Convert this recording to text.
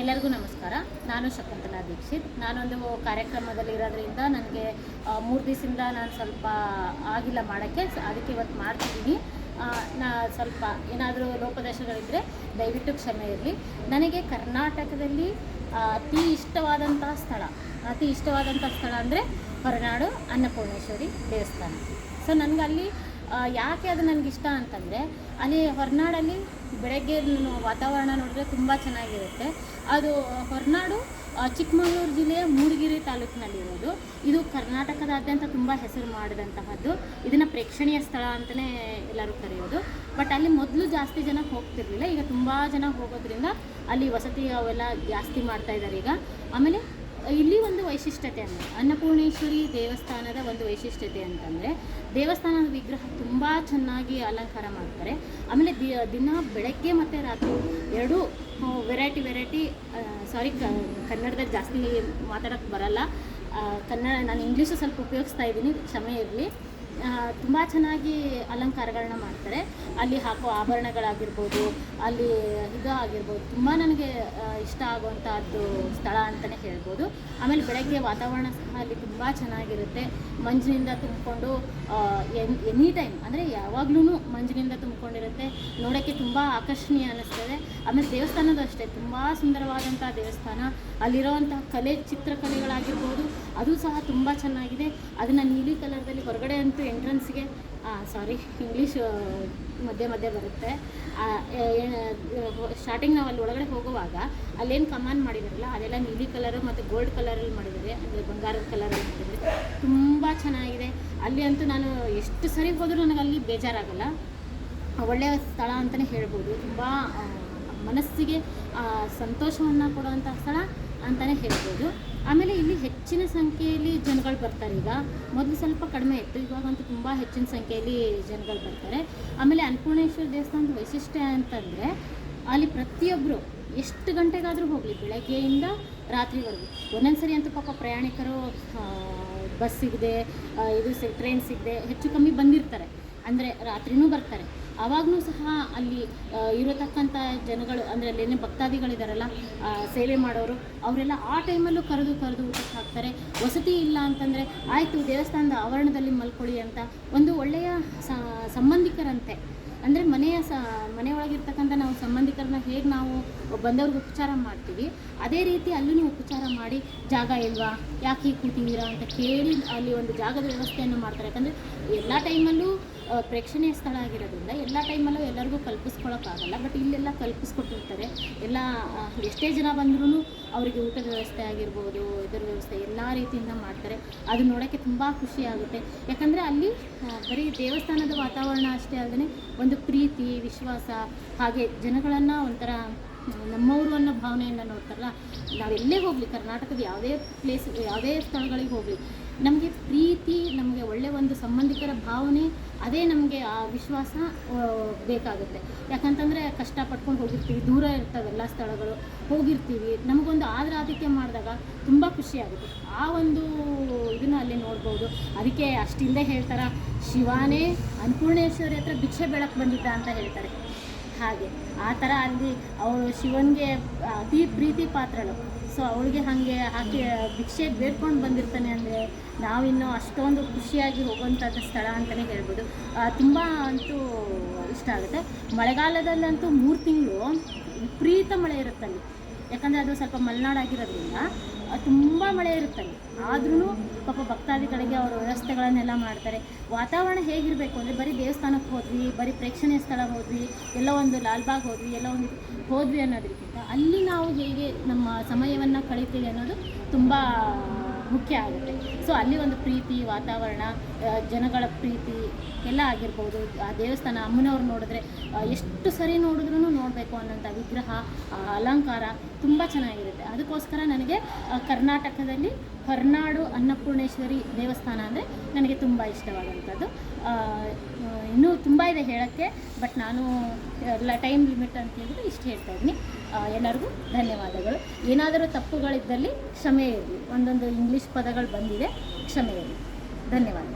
ಎಲ್ಲರಿಗೂ ನಮಸ್ಕಾರ. ನಾನು ಶಕುಂತಲಾ ದೀಕ್ಷಿತ್. ನಾನೊಂದು ಕಾರ್ಯಕ್ರಮದಲ್ಲಿ ಇರೋದ್ರಿಂದ ನನಗೆ ಮೂರು ದಿವಸದಿಂದ ನಾನು ಸ್ವಲ್ಪ ಆಗಿಲ್ಲ ಮಾಡೋಕ್ಕೆ. ಅದಕ್ಕೆ ಇವತ್ತು ಮಾಡ್ತಿದ್ದೀನಿ. ನಾ ಸ್ವಲ್ಪ ಏನಾದರೂ ಲೋಪದೋಷಗಳಿದ್ದರೆ ದಯವಿಟ್ಟು ಕ್ಷಮೆ ಇರಲಿ. ನನಗೆ ಕರ್ನಾಟಕದಲ್ಲಿ ಅತಿ ಇಷ್ಟವಾದಂತಹ ಸ್ಥಳ ಅತಿ ಇಷ್ಟವಾದಂಥ ಸ್ಥಳ ಅಂದರೆ ಹೊರನಾಡು ಅನ್ನಪೂರ್ಣೇಶ್ವರಿ ದೇವಸ್ಥಾನ. ಸೊ ನನಗೆ ಅಲ್ಲಿ ಆ, ಯಾಕೆ ಅದು ನನಗೆ ಇಷ್ಟ ಅಂತಂದರೆ, ಅಲ್ಲಿ ಹೊರನಾಡಲ್ಲಿ ಬೆಳಗ್ಗೆ ವಾತಾವರಣ ನೋಡಿದ್ರೆ ತುಂಬ ಚೆನ್ನಾಗಿರುತ್ತೆ. ಅದು, ಹೊರನಾಡು ಚಿಕ್ಕಮಗಳೂರು ಜಿಲ್ಲೆಯ ಮೂಡಿಗೆರೆ ತಾಲೂಕಿನಲ್ಲಿರೋದು ಇದು ಕರ್ನಾಟಕದಾದ್ಯಂತ ತುಂಬ ಹೆಸರು ಮಾಡಿದಂತಹದ್ದು. ಇದನ್ನು ಪ್ರೇಕ್ಷಣೀಯ ಸ್ಥಳ ಅಂತಲೇ ಎಲ್ಲರೂ ಕರೆಯೋದು. ಬಟ್ ಅಲ್ಲಿ ಮೊದಲು ಜಾಸ್ತಿ ಜನ ಹೋಗ್ತಿರಲಿಲ್ಲ. ಈಗ ತುಂಬ ಜನ ಹೋಗೋದ್ರಿಂದ ಅಲ್ಲಿ ವಸತಿ ಅವೆಲ್ಲ ಜಾಸ್ತಿ ಮಾಡ್ತಾ ಇದ್ದಾರೆ ಈಗ. ಆಮೇಲೆ ಇಲ್ಲಿ ಒಂದು ವೈಶಿಷ್ಟ್ಯತೆ ಅಂದರೆ ಅನ್ನಪೂರ್ಣೇಶ್ವರಿ ದೇವಸ್ಥಾನದ ಒಂದು ವೈಶಿಷ್ಟ್ಯತೆ ಅಂತಂದರೆ, ದೇವಸ್ಥಾನದ ವಿಗ್ರಹ ತುಂಬ ಚೆನ್ನಾಗಿ ಅಲಂಕಾರ ಮಾಡ್ತಾರೆ. ಆಮೇಲೆ ದಿ, ದಿನ ಬೆಳಗ್ಗೆ ಮತ್ತು ರಾತ್ರಿ ಎರಡೂ ವೆರೈಟಿ ವೆರೈಟಿ ಸಾರಿ ಕನ್ನಡದಲ್ಲಿ ಜಾಸ್ತಿ ಮಾತಾಡೋಕ್ಕೆ ಬರಲ್ಲ. ಕನ್ನಡ, ನಾನು ಇಂಗ್ಲೀಷು ಸ್ವಲ್ಪ ಉಪಯೋಗಿಸ್ತಾ ಇದ್ದೀನಿ, ಕ್ಷಮೆ ಇರಲಿ. ತುಂಬ ಚೆನ್ನಾಗಿ ಅಲಂಕಾರಗಳನ್ನ ಮಾಡ್ತಾರೆ. ಅಲ್ಲಿ ಹಾಕೋ ಆಭರಣಗಳಾಗಿರ್ಬೋದು, ಅಲ್ಲಿ ಇದು ಆಗಿರ್ಬೋದು, ತುಂಬ ನನಗೆ ಇಷ್ಟ ಆಗುವಂಥದ್ದು ಸ್ಥಳ ಅಂತಲೇ ಹೇಳ್ಬೋದು. ಆಮೇಲೆ ಬೆಳಗ್ಗೆ ವಾತಾವರಣ ಸಹ ಅಲ್ಲಿ ತುಂಬ ಚೆನ್ನಾಗಿರುತ್ತೆ. ಮಂಜಿನಿಂದ ತುಂಬಿಕೊಂಡು ಎನ್, ಎನಿ ಟೈಮ್, ಅಂದರೆ ಯಾವಾಗ್ಲೂ ಮಂಜಿನಿಂದ ತುಂಬಿಕೊಂಡಿರುತ್ತೆ. ನೋಡೋಕ್ಕೆ ತುಂಬ ಆಕರ್ಷಣೀಯ ಅನ್ನಿಸ್ತದೆ ಆಮೇಲೆ ದೇವಸ್ಥಾನದ ಅಷ್ಟೇ, ತುಂಬ ಸುಂದರವಾದಂಥ ದೇವಸ್ಥಾನ. ಅಲ್ಲಿರೋವಂಥ ಕಲೆ, ಚಿತ್ರಕಲೆಗಳಾಗಿರ್ಬೋದು, ಅದು ಸಹ ತುಂಬ ಚೆನ್ನಾಗಿದೆ. ಅದನ್ನು ನೀಲಿ ಕಲರ್ದಲ್ಲಿ ಹೊರಗಡೆ ಅಂತೂ ಎಂಟ್ರೆನ್ಸ್ಗೆ ಸಾರಿ ಇಂಗ್ಲೀಷ್ ಮಧ್ಯೆ ಮಧ್ಯೆ ಬರುತ್ತೆ. ಸ್ಟಾರ್ಟಿಂಗ್ ನಾವು ಅಲ್ಲಿ ಒಳಗಡೆ ಹೋಗುವಾಗ ಅಲ್ಲೇನು ಕಮಾನ್ ಮಾಡಿದಾರಲ್ಲ, ಅದೆಲ್ಲ ನೀಲಿ ಕಲರು ಮತ್ತು ಗೋಲ್ಡ್ ಕಲರಲ್ಲಿ ಮಾಡಿದ್ದಾರೆ ಅಂದರೆ ಬಂಗಾರದ ಕಲರಲ್ಲಿ ಮಾಡಿದ್ದಾರೆ ತುಂಬ ಚೆನ್ನಾಗಿದೆ. ಅಲ್ಲಿ ಅಂತೂ ನಾನು ಎಷ್ಟು ಸರಿ ಹೋದರೂ ನನಗೆ ಅಲ್ಲಿ ಬೇಜಾರಾಗಲ್ಲ. ಒಳ್ಳೆಯ ಸ್ಥಳ ಅಂತಲೇ ಹೇಳ್ಬೋದು. ತುಂಬ ಮನಸ್ಸಿಗೆ ಸಂತೋಷವನ್ನು ಕೊಡುವಂಥ ಸ್ಥಳ. ಅಂತಲೇ ಹೇಳ್ಬೋದು. ಆಮೇಲೆ ಇಲ್ಲಿ ಹೆಚ್ಚಿನ ಸಂಖ್ಯೆಯಲ್ಲಿ ಜನಗಳು ಬರ್ತಾರೆ ಈಗ. ಮೊದಲು ಸ್ವಲ್ಪ ಕಡಿಮೆ ಇತ್ತು, ಇವಾಗಂತೂ ತುಂಬ ಹೆಚ್ಚಿನ ಸಂಖ್ಯೆಯಲ್ಲಿ ಜನಗಳು ಬರ್ತಾರೆ. ಆಮೇಲೆ ಅನ್ನಪೂರ್ಣೇಶ್ವರ ದೇವಸ್ಥಾನದ ವೈಶಿಷ್ಟ್ಯ ಅಂತಂದರೆ, ಅಲ್ಲಿ ಪ್ರತಿಯೊಬ್ಬರು ಎಷ್ಟು ಗಂಟೆಗಾದರೂ ಹೋಗಲಿ, ಬೆಳಗ್ಗೆಯಿಂದ ರಾತ್ರಿವರೆಗೂ. ಒಂದೊಂದು ಸರಿ ಅಂತೂ ಪಾಪ ಪ್ರಯಾಣಿಕರು ಬಸ್ ಸಿಗದೆ ಇದು ಸಿ ಟ್ರೈನ್ ಸಿಗದೆ ಹೆಚ್ಚು ಕಮ್ಮಿ ಬಂದಿರ್ತಾರೆ. ಅಂದರೆ ರಾತ್ರಿನೂ ಬರ್ತಾರೆ. ಆವಾಗಲೂ ಸಹ ಅಲ್ಲಿ ಇರತಕ್ಕಂಥ ಜನಗಳು, ಅಂದರೆ ಅಲ್ಲೇನೇ ಭಕ್ತಾದಿಗಳು ಇದ್ದಾರಲ್ಲ ಸೇವೆ ಮಾಡೋರು, ಅವರೆಲ್ಲ ಆ ಟೈಮಲ್ಲೂ ಕರೆದು ಕರೆದು ಊಟಕ್ಕೆ ಹಾಕ್ತಾರೆ. ವಸತಿ ಇಲ್ಲ ಅಂತಂದರೆ, ಆಯಿತು ದೇವಸ್ಥಾನದ ಆವರಣದಲ್ಲಿ ಮಲ್ಕೊಳ್ಳಿ ಅಂತ ಒಂದು ಒಳ್ಳೆಯ ಸಂಬಂಧಿಕರಂತೆ. ಅಂದರೆ ಮನೆಯ ಸ, ಮನೆಯೊಳಗಿರ್ತಕ್ಕಂಥ ನಾವು ಸಂಬಂಧಿಕರನ್ನ ಹೇಗೆ ನಾವು ಬಂದವ್ರಿಗೆ ಉಪಚಾರ ಮಾಡ್ತೀವಿ, ಅದೇ ರೀತಿ ಅಲ್ಲೂ ಉಪಚಾರ ಮಾಡಿ, ಜಾಗ ಇಲ್ವಾ, ಯಾಕೆ ಹೀಗೆ ಕೂತಿದ್ದೀರಾ ಅಂತ ಕೇಳಿ ಅಲ್ಲಿ ಒಂದು ಜಾಗದ ವ್ಯವಸ್ಥೆಯನ್ನು ಮಾಡ್ತಾರೆ. ಯಾಕಂದರೆ ಎಲ್ಲ ಟೈಮಲ್ಲೂ ಪ್ರೇಕ್ಷಣೀಯ ಸ್ಥಳ ಆಗಿರೋದ್ರಿಂದ ಎಲ್ಲ ಟೈಮಲ್ಲೂ ಎಲ್ಲರಿಗೂ ಕಲ್ಪಿಸ್ಕೊಳಕ್ಕಾಗಲ್ಲ. ಬಟ್ ಇಲ್ಲೆಲ್ಲ ಕಲ್ಪಿಸ್ಕೊಟ್ಟಿರ್ತಾರೆ. ಎಲ್ಲ ಎಷ್ಟೇ ಜನ ಬಂದ್ರೂ ಅವರಿಗೆ ಊಟದ ವ್ಯವಸ್ಥೆ ಆಗಿರ್ಬೋದು, ಇದರ ವ್ಯವಸ್ಥೆ ಎಲ್ಲ ರೀತಿಯಿಂದ ಮಾಡ್ತಾರೆ. ಅದು ನೋಡೋಕ್ಕೆ ತುಂಬ ಖುಷಿ ಆಗುತ್ತೆ. ಯಾಕಂದರೆ ಅಲ್ಲಿ ಬರೀ ದೇವಸ್ಥಾನದ ವಾತಾವರಣ ಅಷ್ಟೇ ಅಲ್ಲದೆ ಒಂದು ಪ್ರೀತಿ, ವಿಶ್ವಾಸ, ಹಾಗೆ ಜನಗಳನ್ನು ಒಂಥರ, ನಮ್ಮವರು ಅನ್ನೋ ಭಾವನೆಯನ್ನು ನೋಡ್ತಾರಲ್ಲ, ನಾವೆಲ್ಲೇ ಹೋಗಲಿ, ಕರ್ನಾಟಕದ ಯಾವುದೇ ಪ್ಲೇಸ್ ಯಾವುದೇ ಸ್ಥಳಗಳಿಗೆ ಹೋಗಲಿ. ನಮಗೆ ಪ್ರೀತಿ, ನಮಗೆ ಒಳ್ಳೆಯ ಒಂದು ಸಂಬಂಧಿಕರ ಭಾವನೆ, ಅದೇ ನಮಗೆ ಆ ವಿಶ್ವಾಸ ಬೇಕಾಗುತ್ತೆ. ಯಾಕಂತಂದರೆ ಕಷ್ಟಪಟ್ಕೊಂಡು ಹೋಗಿರ್ತೀವಿ, ದೂರ ಇರ್ತಾವೆಲ್ಲ ಸ್ಥಳಗಳು. ಹೋಗಿರ್ತೀವಿ. ನಮಗೊಂದು ಆದರೆ ಆತಿಥ್ಯ ಮಾಡಿದಾಗ ತುಂಬ ಖುಷಿಯಾಗುತ್ತೆ ಆ ಒಂದು ಇದನ್ನು ಅಲ್ಲಿ ನೋಡ್ಬೋದು. ಅದಕ್ಕೆ ಅಷ್ಟಿಂದ ಹೇಳ್ತಾರೆ, ಶಿವಾನೇ ಅನ್ನಪೂರ್ಣೇಶ್ವರಿ ಹತ್ರ ಭಿಕ್ಷೆ ಬೆಳಕು ಬಂದಿದ್ದ ಅಂತ ಹೇಳ್ತಾರೆ. ಹಾಗೆ. ಆ ಥರ ಅಲ್ಲಿ ಅವಳು ಶಿವನಿಗೆ ಅತಿ ಪ್ರೀತಿ ಪಾತ್ರಳು. ಸೊ ಅವಳಿಗೆ ಹಾಗೆ ಹಾಕಿ ಭಿಕ್ಷೆ ಬೇಡ್ಕೊಂಡು ಬಂದಿರ್ತಾನೆ ಅಂದರೆ ನಾವಿನ್ನೂ ಅಷ್ಟೊಂದು ಖುಷಿಯಾಗಿ ಹೋಗುವಂಥದ್ದು ಸ್ಥಳ ಅಂತಲೇ ಹೇಳ್ಬೋದು. ತುಂಬ ಅಂತೂ ಇಷ್ಟ ಆಗುತ್ತೆ. ಮಳೆಗಾಲದಲ್ಲಂತೂ ಮೂರು ತಿಂಗಳು ವಿಪರೀತ ಮಳೆ ಇರುತ್ತಲ್ಲಿ. ಯಾಕಂದರೆ ಅದು ಸ್ವಲ್ಪ ಮಲೆನಾಡಾಗಿರೋದ್ರಿಂದ. ತುಂಬ ಮಳೆ ಇರುತ್ತಲ್ಲಿ ಆದ್ರೂ ಪಾಪ ಭಕ್ತಾದಿಗಳಿಗೆ ಅವರು ವ್ಯವಸ್ಥೆಗಳನ್ನೆಲ್ಲ ಮಾಡ್ತಾರೆ. ವಾತಾವರಣ ಹೇಗಿರಬೇಕು ಅಂದರೆ ಬರೀ ದೇವಸ್ಥಾನಕ್ಕೆ ಹೋದ್ವಿ, ಬರೀ ಪ್ರೇಕ್ಷಣೀಯ ಸ್ಥಳ ಹೋದ್ವಿ, ಎಲ್ಲ ಒಂದು ಲಾಲ್ಬಾಗ್ ಹೋದ್ವಿ, ಎಲ್ಲ ಒಂದು ಹೋದ್ವಿ ಅನ್ನೋದಕ್ಕಿಂತ ಅಲ್ಲಿ ನಾವು ಹೇಗೆ ನಮ್ಮ ಸಮಯವನ್ನು ಕಳಿತೀವಿ ಅನ್ನೋದು ತುಂಬ ಮುಖ್ಯ ಆಗುತ್ತೆ. ಸೊ ಅಲ್ಲಿ ಒಂದು ಪ್ರೀತಿ, ವಾತಾವರಣ ಜನಗಳ ಪ್ರೀತಿ ಎಲ್ಲ ಆಗಿರ್ಬೋದು. ಆ, ದೇವಸ್ಥಾನ ಅಮ್ಮನವ್ರು ನೋಡಿದ್ರೆ ಎಷ್ಟು ಸರಿ ನೋಡಿದ್ರೂ ನೋಡಬೇಕು ಅನ್ನೋಂಥ ವಿಗ್ರಹ ಅಲಂಕಾರ ತುಂಬ ಚೆನ್ನಾಗಿರುತ್ತೆ. ಅದಕ್ಕೋಸ್ಕರ ನನಗೆ ಕರ್ನಾಟಕದಲ್ಲಿ ಹೊರನಾಡು ಅನ್ನಪೂರ್ಣೇಶ್ವರಿ ದೇವಸ್ಥಾನ ಅಂದರೆ ನನಗೆ ತುಂಬ ಇಷ್ಟವಾದಂಥದ್ದು. ಇನ್ನೂ ತುಂಬ ಇದೆ ಹೇಳೋಕ್ಕೆ, ಬಟ್ ನಾನು ಎಲ್ಲ ಟೈಮ್ ಲಿಮಿಟ್ ಅಂತ ಹೇಳಿದ್ರೆ ಇಷ್ಟು ಹೇಳ್ತಾ ಇದ್ದೀನಿ. ಎಲ್ಲರಿಗೂ ಧನ್ಯವಾದಗಳು. ಏನಾದರೂ ತಪ್ಪುಗಳಿದ್ದಲ್ಲಿ ಕ್ಷಮೆ ಇರಲಿ. ಒಂದೊಂದು ಇಂಗ್ಲೀಷ್ ಪದಗಳು ಬಂದಿದೆ, ಕ್ಷಮೆ ಇರಲಿ. ಧನ್ಯವಾದ